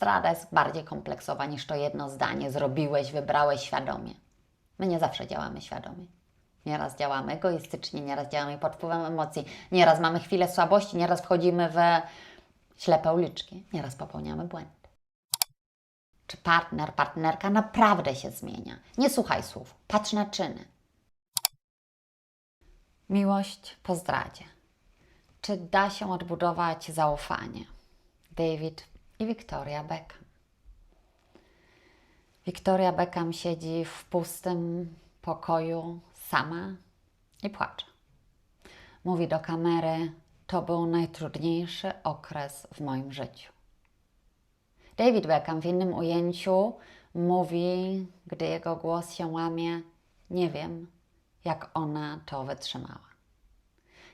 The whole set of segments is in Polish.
Zdrada jest bardziej kompleksowa niż to jedno zdanie. Zrobiłeś, wybrałeś świadomie. My nie zawsze działamy świadomie. Nieraz działamy egoistycznie, nieraz działamy pod wpływem emocji, nieraz mamy chwilę słabości, nieraz wchodzimy w ślepe uliczki, nieraz popełniamy błędy. Czy partner, partnerka naprawdę się zmienia? Nie słuchaj słów, patrz na czyny. Miłość po zdradzie. Czy da się odbudować zaufanie? David i Victoria Beckham. Victoria Beckham siedzi w pustym pokoju sama i płacze. Mówi do kamery: To był najtrudniejszy okres w moim życiu. David Beckham w innym ujęciu mówi, gdy jego głos się łamie: Nie wiem, jak ona to wytrzymała.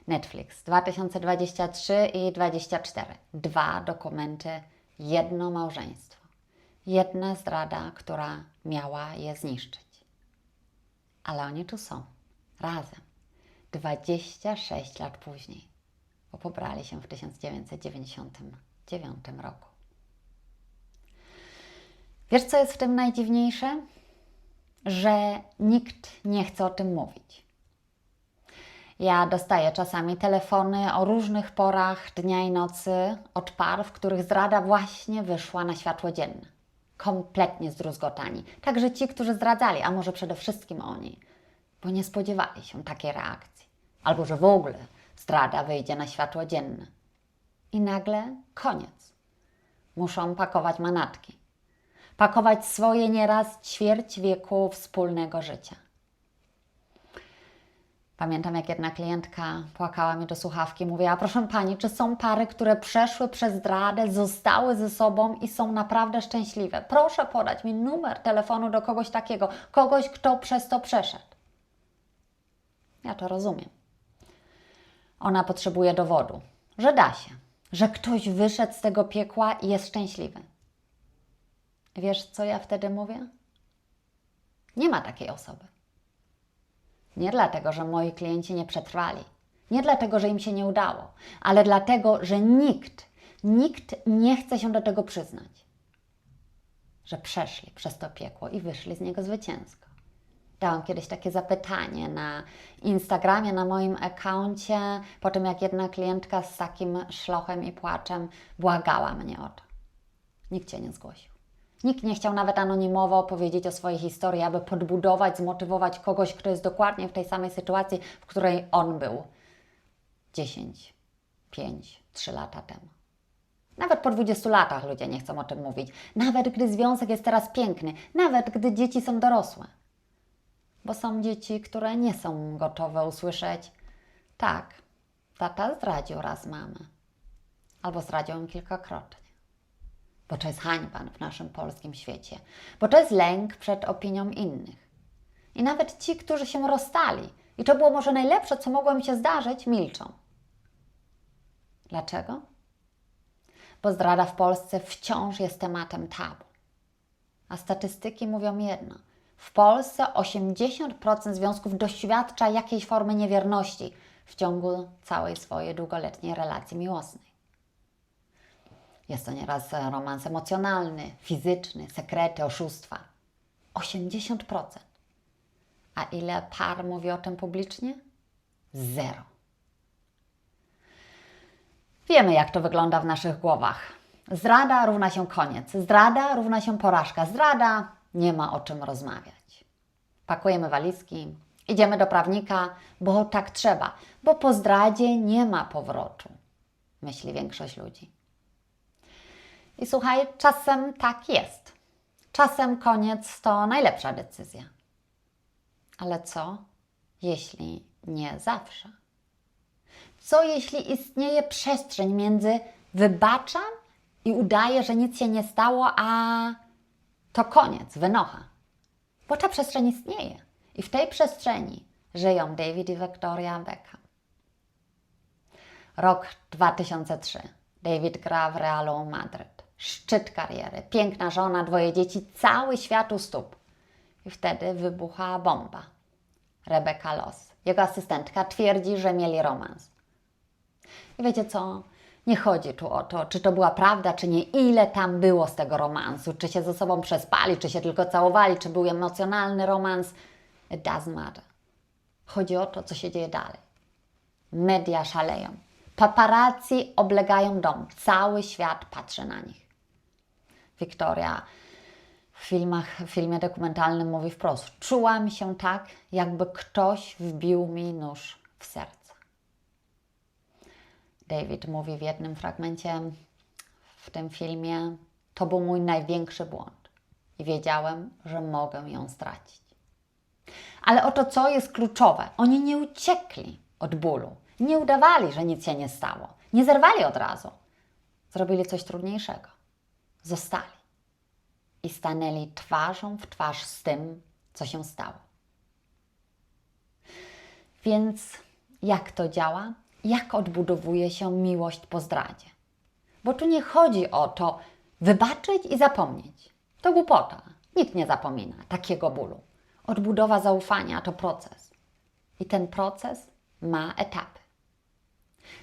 Netflix 2023 i 2024. Dwa dokumenty, jedno małżeństwo. Jedna zdrada, która miała je zniszczyć. Ale oni tu są, razem. 26 lat później, bo pobrali się w 1999 roku. Wiesz, co jest w tym najdziwniejsze? Że nikt nie chce o tym mówić. Ja dostaję czasami telefony o różnych porach dnia i nocy od par, w których zdrada właśnie wyszła na światło dzienne. Kompletnie zdruzgotani. Także ci, którzy zdradzali, a może przede wszystkim oni, bo nie spodziewali się takiej reakcji. Albo że w ogóle zdrada wyjdzie na światło dzienne. I nagle koniec. Muszą pakować manatki. Pakować swoje nieraz ćwierć wieku wspólnego życia. Pamiętam, jak jedna klientka płakała mi do słuchawki. Mówiła, proszę Pani, czy są pary, które przeszły przez zdradę, zostały ze sobą i są naprawdę szczęśliwe? Proszę podać mi numer telefonu do kogoś takiego, kogoś, kto przez to przeszedł. Ja to rozumiem. Ona potrzebuje dowodu, że da się, że ktoś wyszedł z tego piekła i jest szczęśliwy. Wiesz, co ja wtedy mówię? Nie ma takiej osoby. Nie dlatego, że moi klienci nie przetrwali, nie dlatego, że im się nie udało, ale dlatego, że nikt, nikt nie chce się do tego przyznać, że przeszli przez to piekło i wyszli z niego zwycięsko. Dałam kiedyś takie zapytanie na Instagramie, na moim accouncie, po tym jak jedna klientka z takim szlochem i płaczem błagała mnie o to. Nikt się nie zgłosił. Nikt nie chciał nawet anonimowo opowiedzieć o swojej historii, aby podbudować, zmotywować kogoś, kto jest dokładnie w tej samej sytuacji, w której on był 10, 5, 3 lata temu. Nawet po 20 latach ludzie nie chcą o tym mówić. Nawet gdy związek jest teraz piękny, nawet gdy dzieci są dorosłe. Bo są dzieci, które nie są gotowe usłyszeć: tak, tata zdradził raz mamę, albo zdradził ją kilkakrotnie bo to jest hańba w naszym polskim świecie, bo to jest lęk przed opinią innych. I nawet ci, którzy się rozstali, i to było może najlepsze, co mogło mi się zdarzyć, milczą. Dlaczego? Bo zdrada w Polsce wciąż jest tematem tabu. A statystyki mówią jedno. W Polsce 80% związków doświadcza jakiejś formy niewierności w ciągu całej swojej długoletniej relacji miłosnej. Jest to nieraz romans emocjonalny, fizyczny, sekrety, oszustwa. 80%. A ile par mówi o tym publicznie? Zero. Wiemy, jak to wygląda w naszych głowach. Zdrada równa się koniec, zdrada równa się porażka, zdrada nie ma o czym rozmawiać. Pakujemy walizki, idziemy do prawnika, bo tak trzeba, bo po zdradzie nie ma powrotu, myśli większość ludzi. I słuchaj, czasem tak jest. Czasem koniec to najlepsza decyzja. Ale co, jeśli nie zawsze? Co jeśli istnieje przestrzeń między wybaczam i udaję, że nic się nie stało, a to koniec, wynocha? Bo ta przestrzeń istnieje. I w tej przestrzeni żyją David i Victoria Beckham. Rok 2003. David gra w Realu Madryt szczyt kariery, piękna żona, dwoje dzieci, cały świat u stóp. I wtedy wybucha bomba. Rebecca Loss, jego asystentka, twierdzi, że mieli romans. I wiecie co? Nie chodzi tu o to, czy to była prawda, czy nie, ile tam było z tego romansu, czy się ze sobą przespali, czy się tylko całowali, czy był emocjonalny romans. It doesn't matter. Chodzi o to, co się dzieje dalej. Media szaleją. Paparazzi oblegają dom. Cały świat patrzy na nich. Wiktoria w, filmach, w filmie dokumentalnym mówi wprost: Czułam się tak, jakby ktoś wbił mi nóż w serce. David mówi w jednym fragmencie w tym filmie: To był mój największy błąd i wiedziałem, że mogę ją stracić. Ale oto co jest kluczowe: oni nie uciekli od bólu, nie udawali, że nic się nie stało, nie zerwali od razu. Zrobili coś trudniejszego. Zostali i stanęli twarzą w twarz z tym, co się stało. Więc jak to działa? Jak odbudowuje się miłość po zdradzie? Bo tu nie chodzi o to wybaczyć i zapomnieć. To głupota. Nikt nie zapomina takiego bólu. Odbudowa zaufania to proces. I ten proces ma etapy.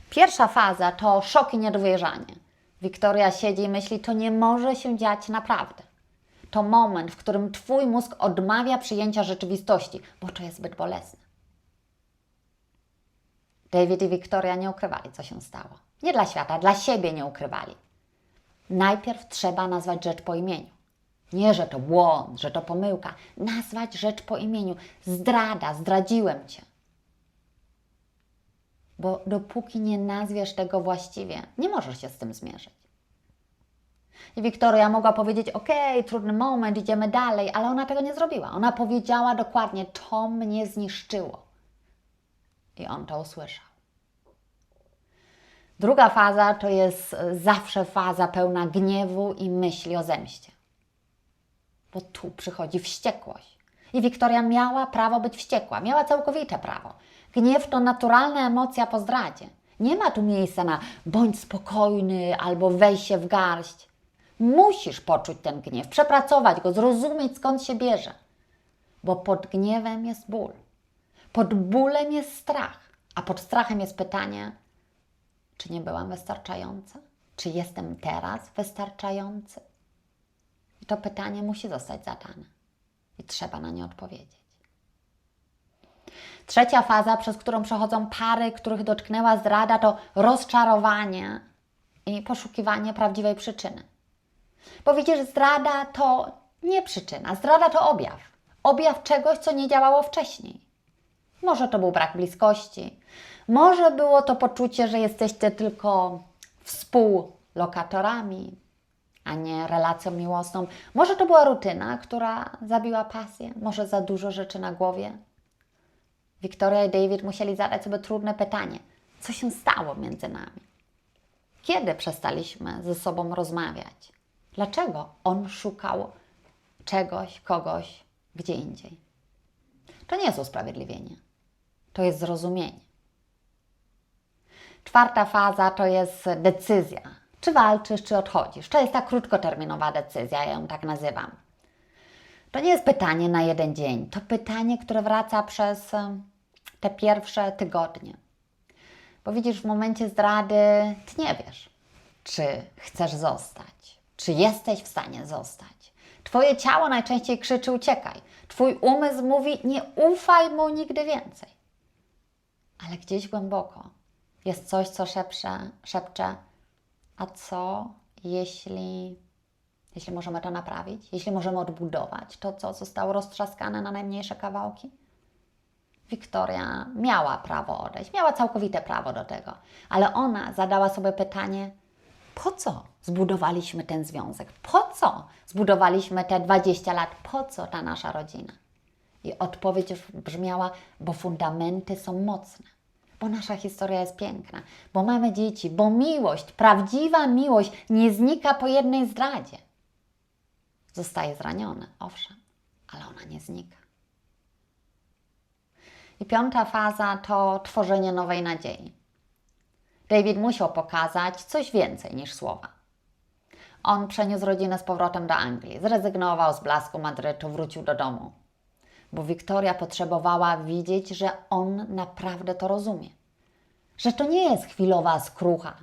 Pierwsza faza to szok i niedowierzanie. Wiktoria siedzi i myśli, to nie może się dziać naprawdę. To moment, w którym Twój mózg odmawia przyjęcia rzeczywistości, bo to jest zbyt bolesne. David i Wiktoria nie ukrywali, co się stało. Nie dla świata, dla siebie nie ukrywali. Najpierw trzeba nazwać rzecz po imieniu. Nie, że to błąd, że to pomyłka. Nazwać rzecz po imieniu. Zdrada, zdradziłem cię. Bo dopóki nie nazwiesz tego właściwie, nie możesz się z tym zmierzyć. I Wiktoria mogła powiedzieć: OK, trudny moment, idziemy dalej, ale ona tego nie zrobiła. Ona powiedziała dokładnie: To mnie zniszczyło. I on to usłyszał. Druga faza to jest zawsze faza pełna gniewu i myśli o zemście. Bo tu przychodzi wściekłość. I Wiktoria miała prawo być wściekła, miała całkowite prawo. Gniew to naturalna emocja po zdradzie. Nie ma tu miejsca na bądź spokojny albo weź się w garść. Musisz poczuć ten gniew, przepracować go, zrozumieć skąd się bierze. Bo pod gniewem jest ból. Pod bólem jest strach, a pod strachem jest pytanie, czy nie byłam wystarczająca? Czy jestem teraz wystarczający? I to pytanie musi zostać zadane i trzeba na nie odpowiedzieć. Trzecia faza, przez którą przechodzą pary, których dotknęła zdrada, to rozczarowanie i poszukiwanie prawdziwej przyczyny. Bo widzisz, zdrada to nie przyczyna, zdrada to objaw. Objaw czegoś, co nie działało wcześniej. Może to był brak bliskości, może było to poczucie, że jesteście tylko współlokatorami, a nie relacją miłosną. Może to była rutyna, która zabiła pasję, może za dużo rzeczy na głowie. Wiktoria i David musieli zadać sobie trudne pytanie: co się stało między nami? Kiedy przestaliśmy ze sobą rozmawiać? Dlaczego on szukał czegoś, kogoś gdzie indziej? To nie jest usprawiedliwienie, to jest zrozumienie. Czwarta faza to jest decyzja. Czy walczysz, czy odchodzisz? To jest ta krótkoterminowa decyzja, ja ją tak nazywam. To nie jest pytanie na jeden dzień, to pytanie, które wraca przez te pierwsze tygodnie. Bo widzisz, w momencie zdrady ty nie wiesz, czy chcesz zostać, czy jesteś w stanie zostać. Twoje ciało najczęściej krzyczy uciekaj. Twój umysł mówi nie ufaj mu nigdy więcej. Ale gdzieś głęboko jest coś, co szepcze, szepcze a co jeśli, jeśli możemy to naprawić? Jeśli możemy odbudować to, co zostało roztrzaskane na najmniejsze kawałki? Wiktoria miała prawo odejść, miała całkowite prawo do tego, ale ona zadała sobie pytanie, po co zbudowaliśmy ten związek? Po co zbudowaliśmy te 20 lat? Po co ta nasza rodzina? I odpowiedź już brzmiała, bo fundamenty są mocne, bo nasza historia jest piękna, bo mamy dzieci, bo miłość, prawdziwa miłość nie znika po jednej zdradzie. Zostaje zraniona, owszem, ale ona nie znika. I piąta faza to tworzenie nowej nadziei. David musiał pokazać coś więcej niż słowa. On przeniósł rodzinę z powrotem do Anglii, zrezygnował z blasku Madrytu, wrócił do domu, bo Wiktoria potrzebowała widzieć, że on naprawdę to rozumie. Że to nie jest chwilowa skrucha,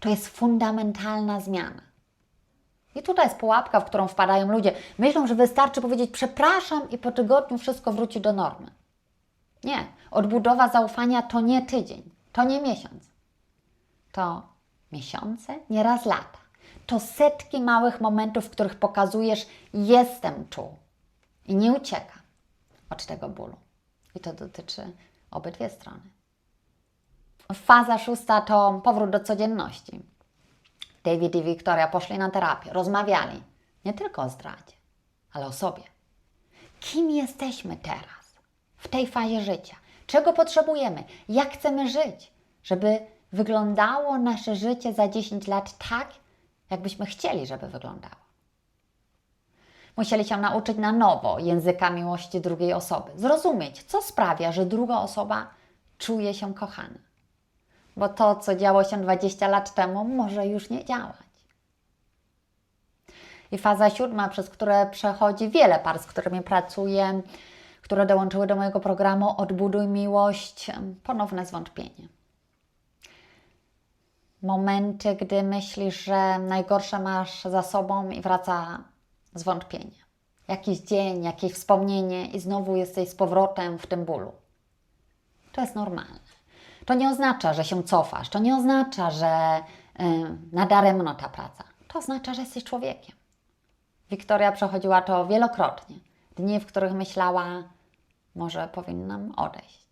To jest fundamentalna zmiana. I tutaj jest pułapka, w którą wpadają ludzie. Myślą, że wystarczy powiedzieć przepraszam i po tygodniu wszystko wróci do normy. Nie. Odbudowa zaufania to nie tydzień, to nie miesiąc. To miesiące, nieraz lata. To setki małych momentów, w których pokazujesz jestem tu i nie uciekam od tego bólu. I to dotyczy obydwie strony. Faza szósta to powrót do codzienności. David i Wiktoria poszli na terapię, rozmawiali nie tylko o zdradzie, ale o sobie. Kim jesteśmy teraz, w tej fazie życia? Czego potrzebujemy? Jak chcemy żyć, żeby wyglądało nasze życie za 10 lat tak, jakbyśmy chcieli, żeby wyglądało? Musieli się nauczyć na nowo języka miłości drugiej osoby, zrozumieć, co sprawia, że druga osoba czuje się kochana. Bo to, co działo się 20 lat temu, może już nie działać. I faza siódma, przez które przechodzi wiele par, z którymi pracuję, które dołączyły do mojego programu Odbuduj Miłość, ponowne zwątpienie. Momenty, gdy myślisz, że najgorsze masz za sobą i wraca zwątpienie. Jakiś dzień, jakieś wspomnienie i znowu jesteś z powrotem w tym bólu. To jest normalne. To nie oznacza, że się cofasz, to nie oznacza, że yy, nadaremno ta praca. To oznacza, że jesteś człowiekiem. Wiktoria przechodziła to wielokrotnie. Dni, w których myślała, może powinnam odejść.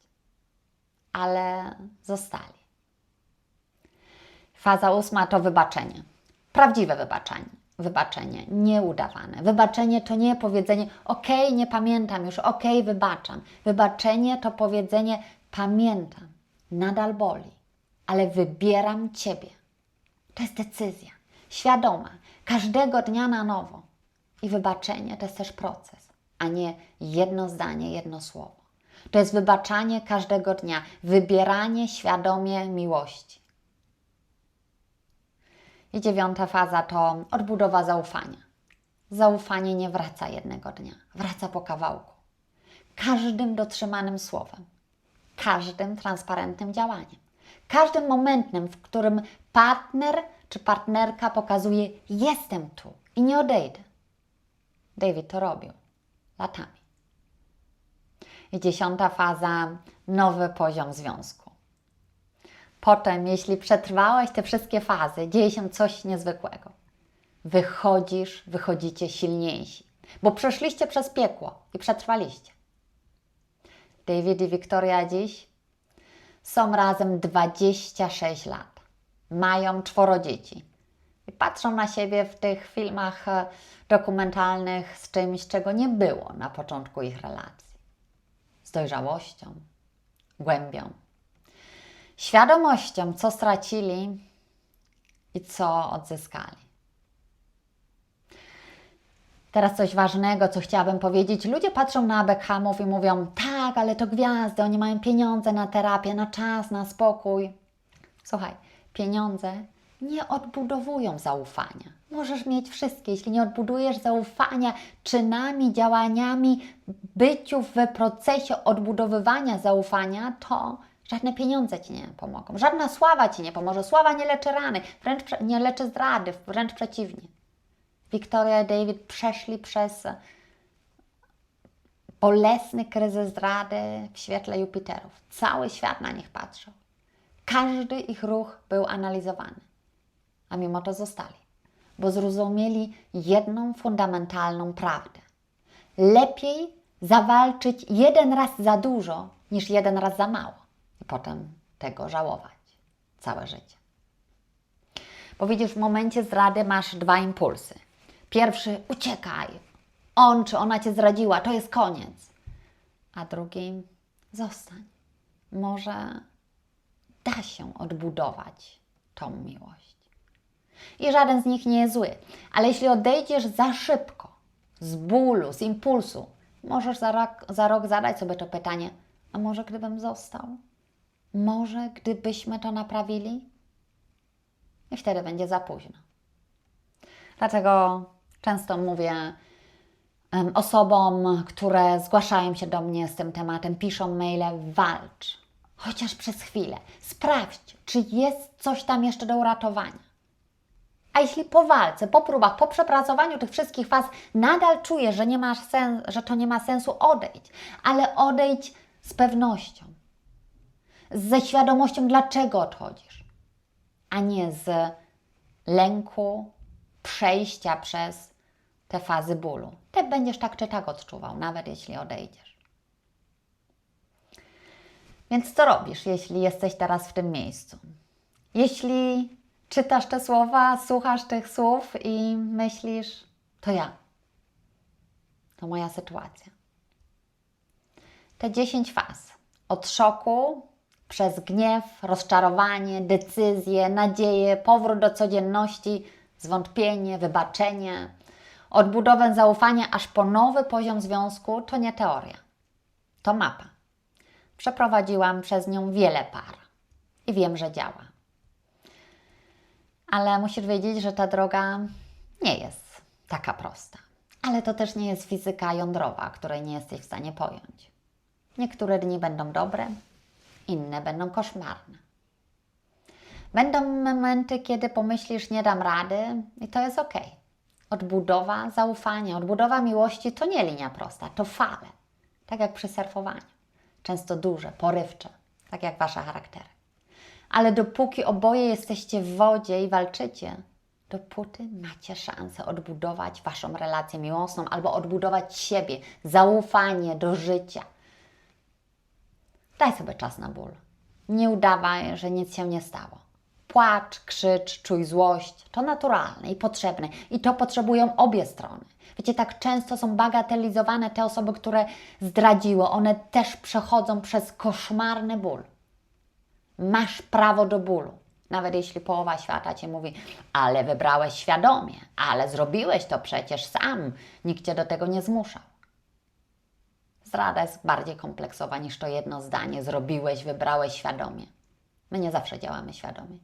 Ale zostali. Faza ósma to wybaczenie. Prawdziwe wybaczenie. Wybaczenie, nieudawane. Wybaczenie to nie powiedzenie, ok, nie pamiętam już, ok, wybaczam. Wybaczenie to powiedzenie, pamiętam, nadal boli, ale wybieram Ciebie. To jest decyzja, świadoma, każdego dnia na nowo. I wybaczenie to jest też proces, a nie jedno zdanie, jedno słowo. To jest wybaczanie każdego dnia, wybieranie świadomie miłości. I dziewiąta faza to odbudowa zaufania. Zaufanie nie wraca jednego dnia, wraca po kawałku. Każdym dotrzymanym słowem, każdym transparentnym działaniem, każdym momentem, w którym partner czy partnerka pokazuje: Jestem tu i nie odejdę. David to robił latami. I dziesiąta faza nowy poziom związku. Potem, jeśli przetrwałeś te wszystkie fazy, dzieje się coś niezwykłego. Wychodzisz, wychodzicie silniejsi, bo przeszliście przez piekło i przetrwaliście. David i Wiktoria dziś są razem 26 lat. Mają czworo dzieci i patrzą na siebie w tych filmach e, dokumentalnych z czymś, czego nie było na początku ich relacji. Z dojrzałością, głębią, świadomością, co stracili i co odzyskali. Teraz coś ważnego, co chciałabym powiedzieć. Ludzie patrzą na Beckhamów i mówią: tak, ale to gwiazdy, oni mają pieniądze na terapię, na czas, na spokój. Słuchaj, pieniądze nie odbudowują zaufania. Możesz mieć wszystkie, jeśli nie odbudujesz zaufania czynami, działaniami, byciu w procesie odbudowywania zaufania, to żadne pieniądze ci nie pomogą, żadna sława ci nie pomoże. Sława nie leczy rany, wręcz nie leczy zdrady, wręcz przeciwnie. Wiktoria i David przeszli przez bolesny kryzys zdrady w świetle Jupiterów. Cały świat na nich patrzył. Każdy ich ruch był analizowany, a mimo to zostali, bo zrozumieli jedną fundamentalną prawdę. Lepiej zawalczyć jeden raz za dużo, niż jeden raz za mało i potem tego żałować całe życie. Bo widzisz, w momencie zdrady masz dwa impulsy. Pierwszy, uciekaj. On czy ona cię zdradziła, to jest koniec. A drugi, zostań. Może da się odbudować tą miłość. I żaden z nich nie jest zły. Ale jeśli odejdziesz za szybko, z bólu, z impulsu, możesz za rok, za rok zadać sobie to pytanie: a może gdybym został? Może gdybyśmy to naprawili? I wtedy będzie za późno. Dlatego często mówię em, osobom, które zgłaszają się do mnie z tym tematem, piszą maile, walcz, chociaż przez chwilę. Sprawdź, czy jest coś tam jeszcze do uratowania. A jeśli po walce, po próbach, po przepracowaniu tych wszystkich faz nadal czujesz, że, nie masz sens, że to nie ma sensu, odejdź. Ale odejdź z pewnością. Ze świadomością, dlaczego odchodzisz. A nie z lęku, przejścia przez te fazy bólu. Te będziesz tak czy tak odczuwał, nawet jeśli odejdziesz. Więc co robisz, jeśli jesteś teraz w tym miejscu? Jeśli czytasz te słowa, słuchasz tych słów i myślisz, to ja. To moja sytuacja. Te 10 faz. Od szoku, przez gniew, rozczarowanie, decyzję, nadzieję, powrót do codzienności, zwątpienie, wybaczenie, odbudowę zaufania aż po nowy poziom związku to nie teoria. To mapa. Przeprowadziłam przez nią wiele par i wiem, że działa. Ale musisz wiedzieć, że ta droga nie jest taka prosta. Ale to też nie jest fizyka jądrowa, której nie jesteś w stanie pojąć. Niektóre dni będą dobre, inne będą koszmarne. Będą momenty, kiedy pomyślisz, nie dam rady, i to jest ok. Odbudowa zaufania, odbudowa miłości to nie linia prosta, to fale. Tak jak przy surfowaniu. Często duże, porywcze, tak jak wasze charaktery. Ale dopóki oboje jesteście w wodzie i walczycie, dopóty macie szansę odbudować waszą relację miłosną albo odbudować siebie, zaufanie do życia. Daj sobie czas na ból. Nie udawaj, że nic się nie stało. Płacz, krzycz, czuj złość. To naturalne i potrzebne. I to potrzebują obie strony. Wiecie, tak często są bagatelizowane te osoby, które zdradziły. One też przechodzą przez koszmarny ból. Masz prawo do bólu. Nawet jeśli połowa świata ci mówi, ale wybrałeś świadomie, ale zrobiłeś to przecież sam, nikt cię do tego nie zmuszał. Zdrada jest bardziej kompleksowa niż to jedno zdanie: zrobiłeś, wybrałeś świadomie. My nie zawsze działamy świadomie.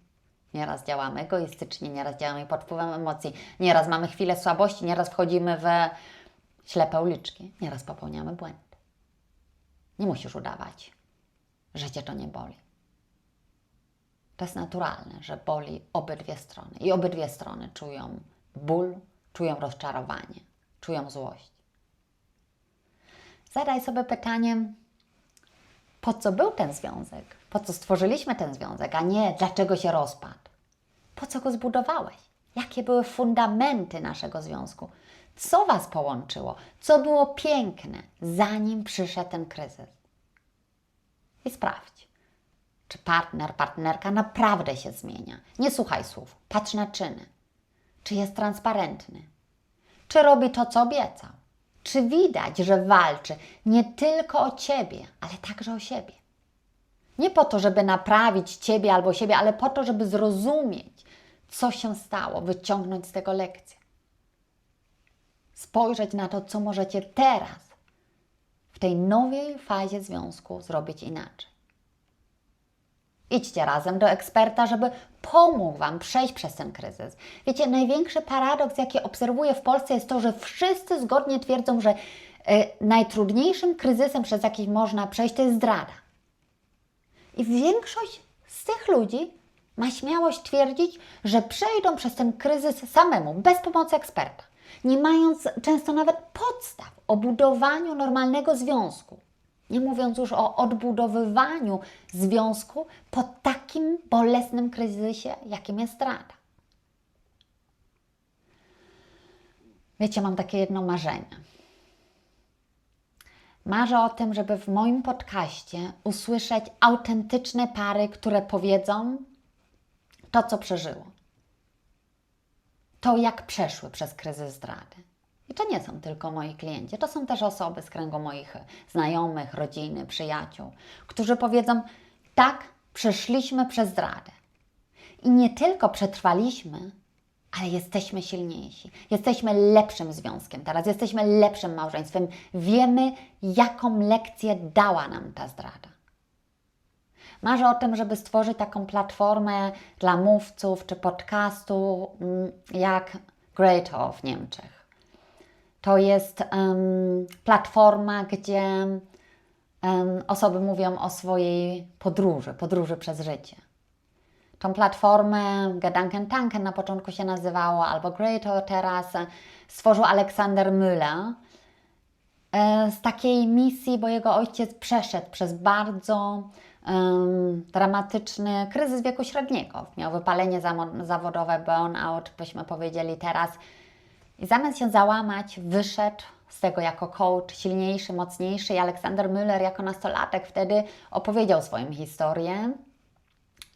Nieraz działamy egoistycznie, nieraz działamy pod wpływem emocji, nieraz mamy chwilę słabości, nieraz wchodzimy w ślepe uliczki, nieraz popełniamy błędy. Nie musisz udawać, że cię to nie boli. To jest naturalne, że boli obydwie strony i obydwie strony czują ból, czują rozczarowanie, czują złość. Zadaj sobie pytanie, po co był ten związek? Po co stworzyliśmy ten związek, a nie dlaczego się rozpadł? Po co go zbudowałeś? Jakie były fundamenty naszego związku? Co Was połączyło? Co było piękne, zanim przyszedł ten kryzys? I sprawdź, czy partner, partnerka naprawdę się zmienia. Nie słuchaj słów, patrz na czyny. Czy jest transparentny? Czy robi to, co obiecał? Czy widać, że walczy nie tylko o Ciebie, ale także o siebie? Nie po to, żeby naprawić Ciebie albo siebie, ale po to, żeby zrozumieć, co się stało, wyciągnąć z tego lekcję. Spojrzeć na to, co możecie teraz, w tej nowej fazie związku, zrobić inaczej. Idźcie razem do eksperta, żeby pomógł Wam przejść przez ten kryzys. Wiecie, największy paradoks, jaki obserwuję w Polsce, jest to, że wszyscy zgodnie twierdzą, że y, najtrudniejszym kryzysem, przez jaki można przejść, to jest zdrada. I większość z tych ludzi ma śmiałość twierdzić, że przejdą przez ten kryzys samemu, bez pomocy eksperta, nie mając często nawet podstaw o budowaniu normalnego związku. Nie mówiąc już o odbudowywaniu związku po takim bolesnym kryzysie, jakim jest strata. Wiecie, mam takie jedno marzenie. Marzę o tym, żeby w moim podcaście usłyszeć autentyczne pary, które powiedzą to, co przeżyło. To, jak przeszły przez kryzys zdrady. I to nie są tylko moi klienci, to są też osoby z kręgu moich znajomych, rodziny, przyjaciół, którzy powiedzą: tak, przeszliśmy przez zdradę. I nie tylko przetrwaliśmy, ale jesteśmy silniejsi. Jesteśmy lepszym związkiem teraz, jesteśmy lepszym małżeństwem. Wiemy, jaką lekcję dała nam ta zdrada. Marzę o tym, żeby stworzyć taką platformę dla mówców czy podcastu mm, jak Great w Niemczech. To jest um, platforma, gdzie um, osoby mówią o swojej podróży, podróży przez życie. Tą platformę Gedanken Tanken na początku się nazywało, albo Greater teraz, stworzył Aleksander Müller e, z takiej misji, bo jego ojciec przeszedł przez bardzo um, dramatyczny kryzys wieku średniego. Miał wypalenie zawodowe, burnout, byśmy powiedzieli teraz. I zamiast się załamać, wyszedł z tego jako coach silniejszy, mocniejszy i Aleksander Müller jako nastolatek wtedy opowiedział swoją historię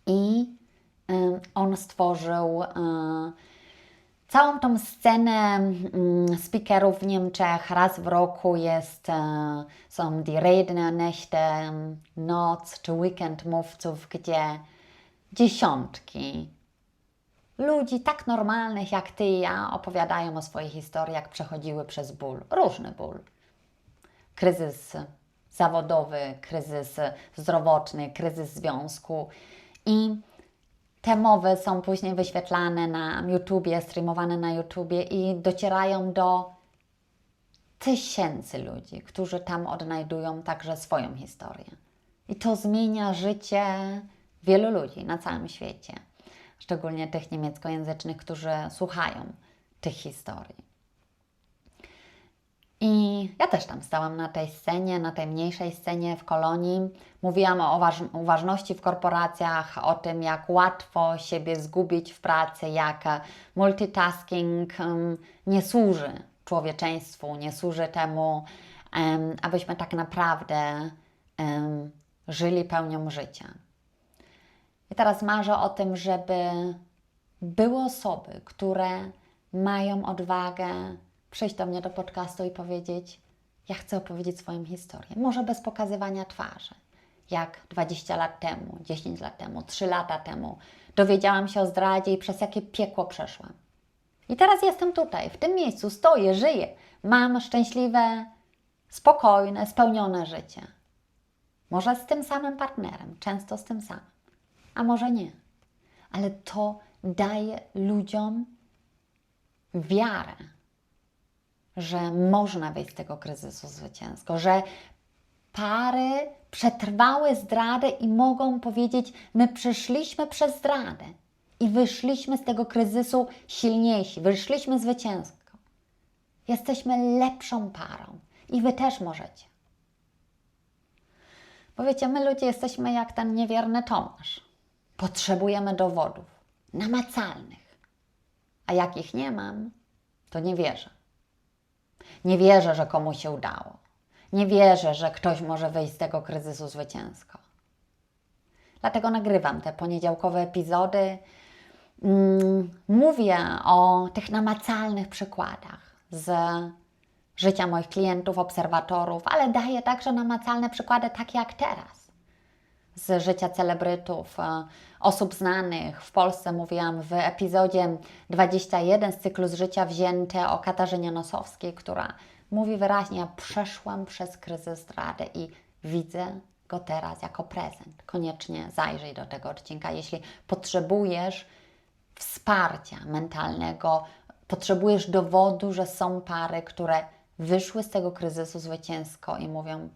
i y, on stworzył y, całą tą scenę speakerów w Niemczech. Raz w roku jest, y, są die Rednernächte, noc czy weekend mówców, gdzie dziesiątki ludzi tak normalnych jak ty i ja opowiadają o swojej historii, jak przechodziły przez ból, różny ból. Kryzys zawodowy, kryzys zdrowotny, kryzys związku. I te mowy są później wyświetlane na YouTubie, streamowane na YouTubie i docierają do tysięcy ludzi, którzy tam odnajdują także swoją historię. I to zmienia życie wielu ludzi na całym świecie szczególnie tych niemieckojęzycznych, którzy słuchają tych historii. I ja też tam stałam na tej scenie, na tej mniejszej scenie w kolonii. Mówiłam o uważności w korporacjach, o tym, jak łatwo siebie zgubić w pracy, jak multitasking nie służy człowieczeństwu, nie służy temu, abyśmy tak naprawdę żyli pełnią życia. I teraz marzę o tym, żeby były osoby, które mają odwagę przyjść do mnie do podcastu i powiedzieć: Ja chcę opowiedzieć swoją historię. Może bez pokazywania twarzy. Jak 20 lat temu, 10 lat temu, 3 lata temu dowiedziałam się o zdradzie i przez jakie piekło przeszłam. I teraz jestem tutaj, w tym miejscu, stoję, żyję. Mam szczęśliwe, spokojne, spełnione życie. Może z tym samym partnerem, często z tym samym a może nie. Ale to daje ludziom wiarę, że można wyjść z tego kryzysu zwycięsko, że pary przetrwały zdradę i mogą powiedzieć: My przeszliśmy przez zdradę i wyszliśmy z tego kryzysu silniejsi, wyszliśmy zwycięsko. Jesteśmy lepszą parą i wy też możecie. Bo wiecie, my ludzie jesteśmy jak ten niewierny Tomasz. Potrzebujemy dowodów namacalnych. A jak ich nie mam, to nie wierzę. Nie wierzę, że komuś się udało. Nie wierzę, że ktoś może wyjść z tego kryzysu zwycięsko. Dlatego nagrywam te poniedziałkowe epizody. Mm, mówię o tych namacalnych przykładach z życia moich klientów, obserwatorów, ale daję także namacalne przykłady, takie jak teraz z życia celebrytów, e, osób znanych. W Polsce mówiłam w epizodzie 21 z cyklu z życia wzięte o Katarzynie Nosowskiej, która mówi wyraźnie: Ja przeszłam przez kryzys zdrady i widzę go teraz jako prezent. Koniecznie zajrzyj do tego odcinka, jeśli potrzebujesz wsparcia mentalnego, potrzebujesz dowodu, że są pary, które wyszły z tego kryzysu zwycięsko i mówią: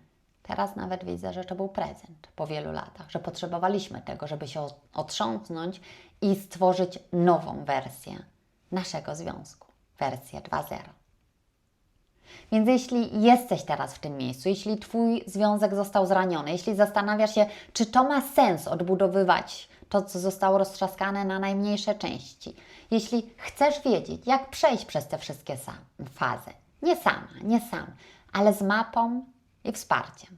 Teraz nawet widzę, że to był prezent po wielu latach, że potrzebowaliśmy tego, żeby się otrząsnąć i stworzyć nową wersję naszego związku, wersję 2.0. Więc jeśli jesteś teraz w tym miejscu, jeśli Twój związek został zraniony, jeśli zastanawiasz się, czy to ma sens odbudowywać to, co zostało roztrzaskane na najmniejsze części, jeśli chcesz wiedzieć, jak przejść przez te wszystkie fazy, nie sama, nie sam, ale z mapą i wsparciem.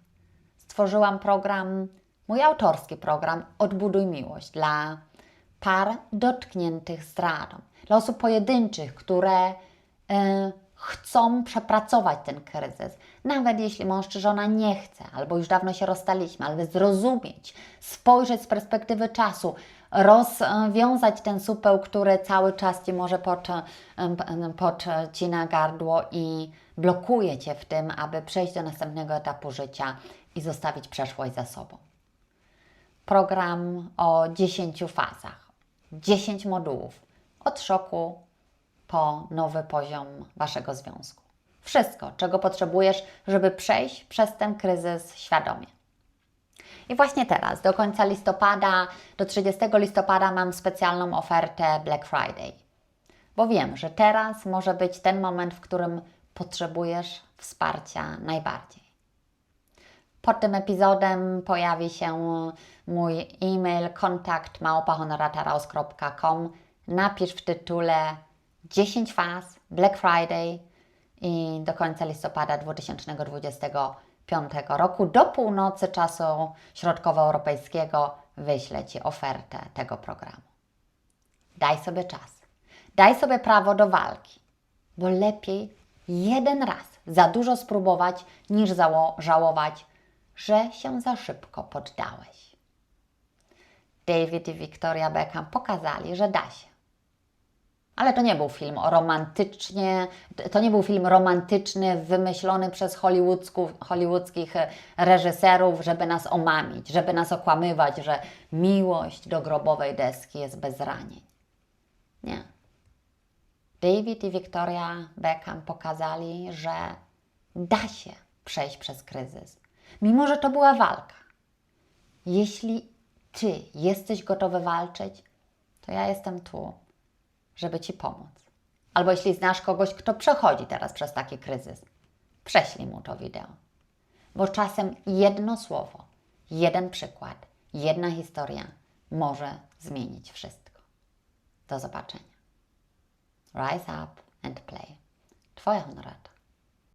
Stworzyłam program, mój autorski program Odbuduj Miłość dla par dotkniętych zdradą, dla osób pojedynczych, które y, chcą przepracować ten kryzys. Nawet jeśli mąż czy żona nie chce, albo już dawno się rozstaliśmy, ale zrozumieć, spojrzeć z perspektywy czasu, rozwiązać ten supeł, który cały czas Ci może podcina gardło i blokuje Cię w tym, aby przejść do następnego etapu życia i zostawić przeszłość za sobą. Program o 10 fazach, 10 modułów, od szoku po nowy poziom Waszego związku. Wszystko, czego potrzebujesz, żeby przejść przez ten kryzys świadomie. I właśnie teraz, do końca listopada, do 30 listopada mam specjalną ofertę Black Friday. Bo wiem, że teraz może być ten moment, w którym potrzebujesz wsparcia najbardziej. Pod tym epizodem pojawi się mój e-mail kontakt małpahonorataraus.com. Napisz w tytule 10 faz Black Friday i do końca listopada 2025 roku do północy czasu środkowoeuropejskiego wyślę Ci ofertę tego programu. Daj sobie czas. Daj sobie prawo do walki, bo lepiej jeden raz za dużo spróbować, niż żałować, że się za szybko poddałeś. David i Victoria Beckham pokazali, że da się. Ale to nie był film o romantycznie, to nie był film romantyczny, wymyślony przez hollywoodzkich reżyserów, żeby nas omamić, żeby nas okłamywać, że miłość do grobowej deski jest bez ranień. Nie. David i Victoria Beckham pokazali, że da się przejść przez kryzys, mimo że to była walka. Jeśli Ty jesteś gotowy walczyć, to ja jestem tu, żeby Ci pomóc. Albo jeśli znasz kogoś, kto przechodzi teraz przez taki kryzys, prześlij mu to wideo. Bo czasem jedno słowo, jeden przykład, jedna historia może zmienić wszystko. Do zobaczenia. Rise up and play. Twoja honorata.